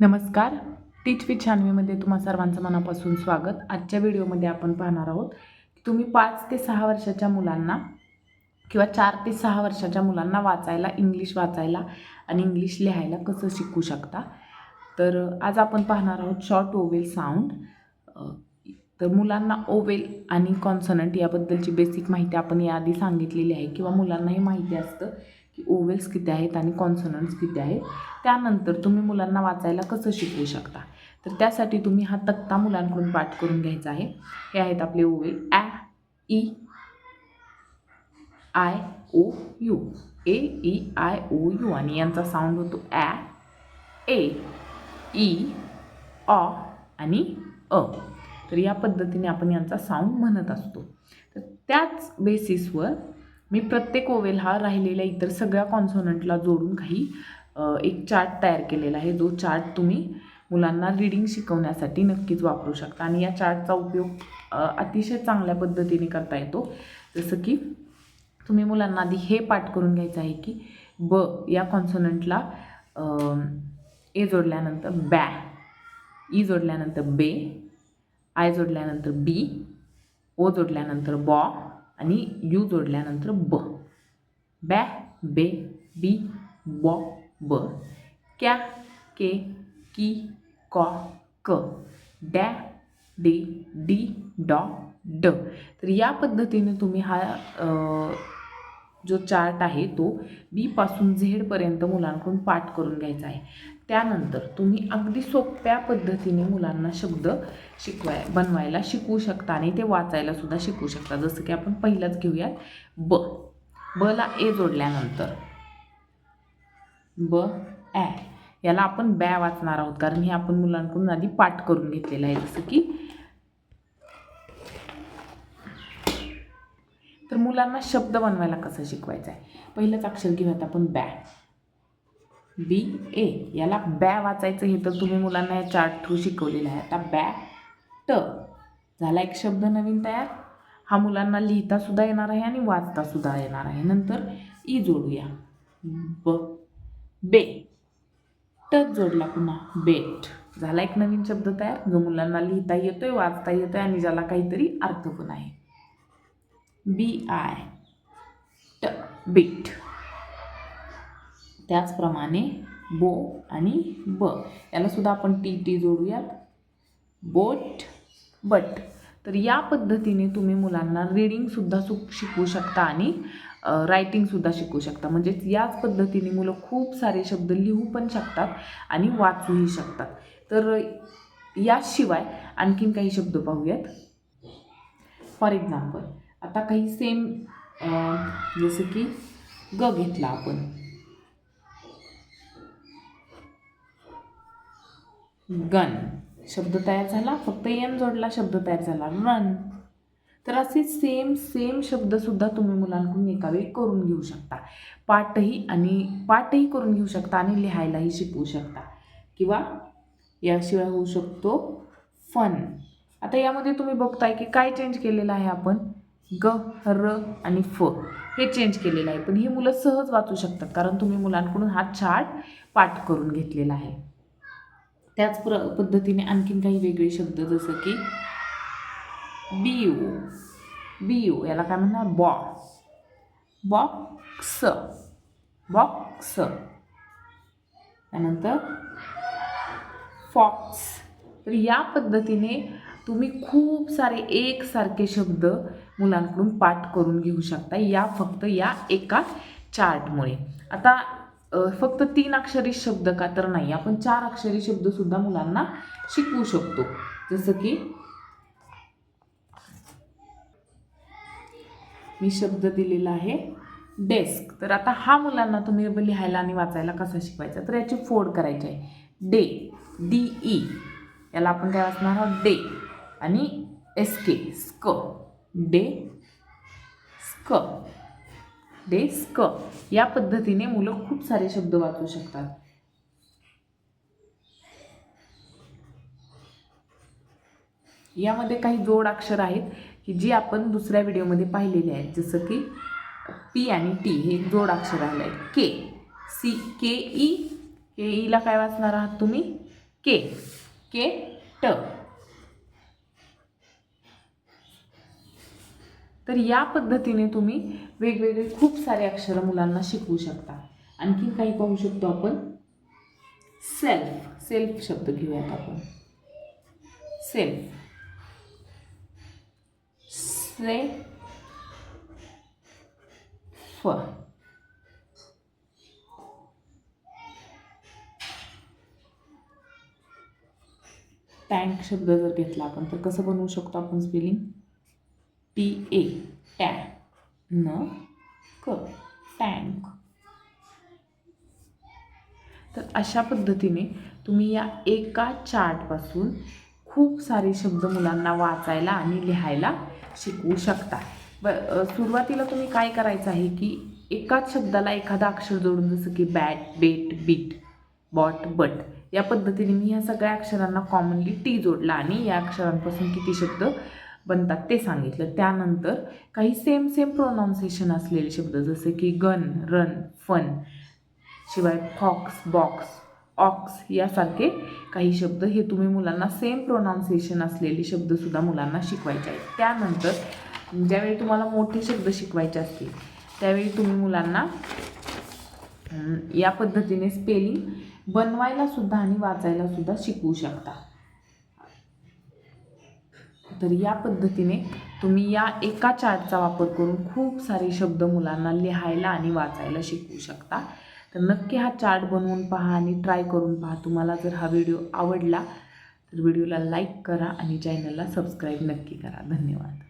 नमस्कार. टीच विथ छानवीमध्ये तुम्हा सर्वांचं मनापासून स्वागत. आजच्या व्हिडिओमध्ये आपण पाहणार आहोत की तुम्ही पाच ते सहा वर्षाच्या मुलांना किंवा चार ते सहा वर्षाच्या मुलांना वाचायला इंग्लिश वाचायला आणि इंग्लिश लिहायला कसं शिकू शकता? तर आज आपण पाहणार आहोत शॉर्ट ओवेल साऊंड तर मुलांना ओवेल आणि कॉन्सनंट याबद्दलची बेसिक माहिती आपण याआधी सांगितलेली आहे किंवा मुलांनाही माहिती असतं की ओवेल्स किती आहेत आणि कॉन्सनंट्स किती आहेत. त्यानंतर तुम्ही मुलांना वाचायला कसं शिकवू शकता? तर त्यासाठी तुम्ही हा तक्ता मुलांकडून पाठ करून घ्यायचा आहे. हे आहेत आपले vowel. A E I O U. A E I O U. आणि यांचा साऊंड होतो ॲ ए ई ऑ आणि अ. तर या पद्धतीने आपण यांचा साऊंड म्हणत असतो. तर त्याच बेसिसवर मी प्रत्येक ओवेल हा राहिलेल्या इतर सगळ्या कॉन्सोनंटला जोडून काही एक चार्ट तयार केलेला आहे. जो चार्ट तुम्ही मुलांना रीडिंग शिकवण्यासाठी नक्कीच वापरू शकता. आणि या चार्टचा उपयोग अतिशय चांगल्या पद्धतीने करता येतो. जसं की तुम्ही मुलांना आधी हे पाठ करून घ्यायचं आहे की ब या कॉन्सोनंटला ए जोडल्यानंतर बॅ ई जोडल्यानंतर बे आय जोडल्यानंतर बी ओ जोडल्यानंतर बॉ आणि यू जोडल्यानंतर ब. बॅ बे बी बॉ ब. क्या के की कॉ क. डॅ डे डी डॉ ड. तर या पद्धतीने तुम्ही हा जो चार्ट आहे तो बीपासून झेडपर्यंत मुलांकडून पाठ करून घ्यायचा आहे. त्यानंतर तुम्ही अगदी सोप्या पद्धतीने मुलांना शब्द शिकवाय बनवायला शिकवू शकता आणि ते वाचायला सुद्धा शिकवू शकता. जसं की आपण पहिलंच घेऊया ब. बला ए जोडल्यानंतर. ब. ॲ याला आपण बॅ वाचणार आहोत. कारण हे आपण मुलांकडून आधी पाठ करून घेतलेलं आहे. जसं की तर मुलांना शब्द बनवायला कसं शिकवायचं आहे पहिलंच अक्षर घेऊयात आपण बॅ बी ए. याला बॅ वाचायचं हे तर तुम्ही मुलांना या चार्ट थ्रू शिकवलेलं आहे. आता बॅ ट झाला एक शब्द नवीन तयार. हा मुलांना लिहिता सुद्धा येणार आहे आणि वाचता सुद्धा येणार आहे. नंतर ई जोडूया. ब. बे. टच जोडला पुन्हा. बेट. झाला एक नवीन शब्द तयार. जो मुलांना लिहिता येतोय वाचता येतोय आणि ज्याला काहीतरी अर्थ पण आहे. B I. ट बीट. त्याचप्रमाणे बो आणि ब. याला सुद्धा आपण टी टी जोडूयात. Bot but. तर या पद्धतीने तुम्ही मुलांना रीडिंगसुद्धा सु शिकवू शकता आणि रायटिंगसुद्धा शिकवू शकता. म्हणजेच याच पद्धतीने मुलं खूप सारे शब्द लिहू पण शकतात आणि वाचूही शकतात. तर याशिवाय आणखीन काही शब्द पाहूयात. फॉर एक्झाम्पल आता काही सेम जसं की ग घेतला आपण. गन शब्द तयार झाला फक्त एम जोडला शब्द तयार झाला. रन तर असे सेम सेम शब्दसुद्धा तुम्ही मुलांकडून एकावेळी करून घेऊ शकता. पाठही आणि पाठही करून घेऊ शकता आणि लिहायलाही शिकवू शकता. किंवा याशिवाय होऊ शकतो फन आता यामध्ये तुम्ही बघताय की काय चेंज केलेलं आहे आपण? ग र आणि फ. हे चेंज केलेलं आहे. पण ही मुलं सहज वाचू शकतात कारण तुम्ही मुलांकडून हा चार्ट पाठ करून घेतलेला आहे. त्याच प्र पद्धतीने आणखीन काही वेगळे शब्द जसं की बीओ बीओ याला काय म्हणणार? बॉ बॉक्स. बॉक्स. त्यानंतर फॉक्स. तर या पद्धतीने तुम्ही खूप सारे एकसारखे शब्द मुलांकडून पाठ करून घेऊ शकता. या फक्त या एका चार्टमुळे. आता फक्त तीन अक्षरी शब्द का तर नाही आपण चार अक्षरी शब्दसुद्धा मुलांना शिकवू शकतो. जसं की मी शब्द दिलेला आहे डेस्क तर आता हा मुलांना तुम्ही लिहायला आणि वाचायला कसा शिकवायचा? तर याची फोड करायची आहे. डे डी ई याला आपण काय वाचणार आहोत? डे आणि एस के स्क डे स्क डेस्क या पद्धतीने मुलं खूप सारे शब्द वाचू शकतात. यामध्ये काही जोड अक्षर आहेत की जी आपण दुसऱ्या व्हिडिओमध्ये पाहिलेली आहेत. जसं की पी आणि टी हे जोड अक्षर आलं आहे के सी के ई के ईला काय वाचणार आहात तुम्ही? के के ट तर या पद्धतीने तुम्ही वेगवेगळे खूप सारे अक्षरं मुलांना शिकवू शकता. आणखीन काही पाहू शकतो आपण. सेल्फ सेल्फ शब्द घेऊयात आपण. सेल्फ से फ टँक शब्द जर घेतला आपण तर कसं बनवू शकतो आपण स्पेलिंग टी ए टॅ न क टँक तर अशा पद्धतीने तुम्ही या एका चार्टपासून खूप सारे शब्द मुलांना वाचायला आणि लिहायला शिकवू शकता. ब सुरुवातीला तुम्ही काय करायचं आहे की एकाच शब्दाला एखादा अक्षर जोडून जसं की bat bet bit bot but या पद्धतीने मी ह्या सगळ्या अक्षरांना कॉमनली टी जोडला आणि या अक्षरांपासून किती शब्द बनतात ते सांगितलं. त्यानंतर काही सेम सेम प्रोनाउन्सेशन असलेले शब्द जसे की गन रन फन शिवाय फॉक्स बॉक्स ऑक्स यासारखे काही शब्द हे तुम्ही मुलांना सेम प्रोनाऊन्सिएशन असलेले शब्दसुद्धा मुलांना शिकवायचे आहेत. त्यानंतर ज्यावेळी तुम्हाला मोठे शब्द शिकवायचे असतील त्यावेळी तुम्ही मुलांना या पद्धतीने स्पेलिंग बनवायला सुद्धा आणि वाचायला सुद्धा शिकवू शकता. तर या पद्धतीने तुम्ही या एका चार्टचा वापर करून खूप सारे शब्द मुलांना लिहायला आणि वाचायला शिकवू शकता. तर नक्की हा चार्ट बनवून पहा आणि ट्राय करून पहा. तुम्हाला जर हा व्हिडिओ आवडला तर व्हिडिओला लाईक करा आणि चॅनलला सबस्क्राईब नक्की करा. धन्यवाद.